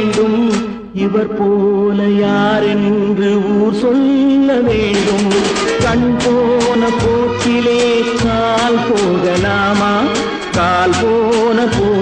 வேண்டும். இவர் போல யார் என்று ஊர் சொல்ல வேண்டும். கண் போன போக்கிலே கால் போகலாமா? கால் போன போ